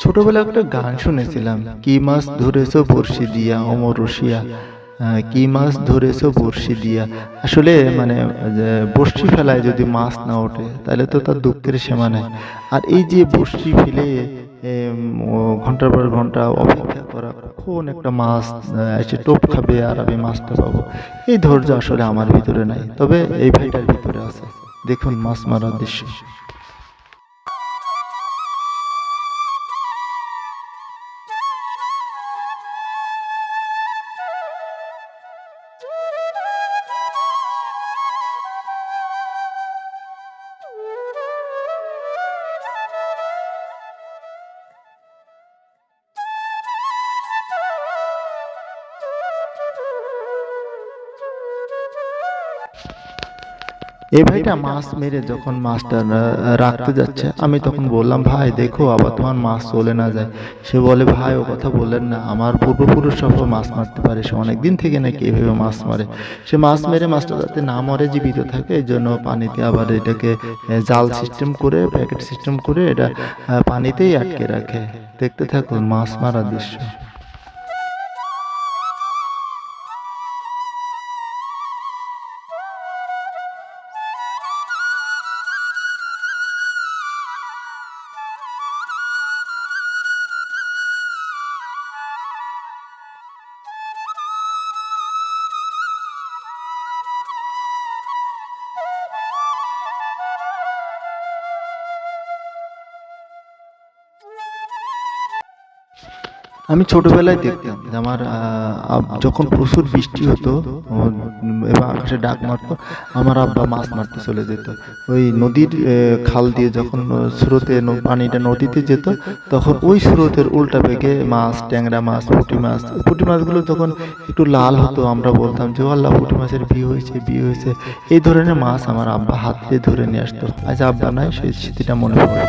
ছোটবেলায় একটা গান শুনেছিলাম কি মাছ ধরেছো বড়শি দিয়া অমর আহ, কি মাছ ধরেছো বড়শি দিয়া? আসলে মানে বড়শি ফেলায় যদি মাছ না ওঠে তাহলে তো তার দুঃখের সীমা নেই। আর এই যে বড়শি ফেলে ঘণ্টার পর ঘণ্টা অপেক্ষা করা কখন একটা মাছ এসে টোপ খাবে আর আমি মাছটা পাবো? এই ধৈর্য আসলে আমার ভিতরে নাই। তবে এই ভাইটার ভিতরে আছে। দেখুন মাছ মারার দৃশ্য। এই ভাইটা মাছ মেরে যখন মাছটা রাখতে যাচ্ছে, আমি তখন বললাম, ভাই, দেখো, আবার তোমার মাছ চলে না যায়। সে বলে, ভাই, ও কথা বললেন না, আমার পূর্বপুরুষ সব মাছ মারতে পারে, সে অনেক দিন থেকে নাকি এভাবে মাছ মারে। সে মাছ মেরে মাছটা যাতে না মরে, জীবিত থাকে, এই জন্য পানিতে আবার এটাকে জাল সিস্টেম করে প্যাকেট সিস্টেম করে এটা পানিতেই আটকে রাখে। দেখতে থাকুন, মাছ মারার দৃশ্য। আমি ছোটবেলায় দেখতাম যে আমার যখন প্রচুর বৃষ্টি হতো এবং আকাশে ডাক মারতো, আমার আব্বা মাছ মারতে চলে যেত। ওই নদীর খাল দিয়ে যখন স্রোতে পানিটা নদীতে যেত, তখন ওই স্রোতের উল্টা বেগে মাছ, ট্যাংরা মাছ, পুঁটি মাছ, পুঁটি মাছগুলো যখন একটু লাল হতো, আমরা বলতাম যে, আল্লাহ, পুঁটি মাছের বিয়ে হয়েছে বিয়ে হয়েছে। এই ধরনের মাছ আমার আব্বা হাত দিয়ে ধরে নিয়ে আসতো। আজ আব্বা নাই, সেই স্মৃতিটা মনে পড়ে।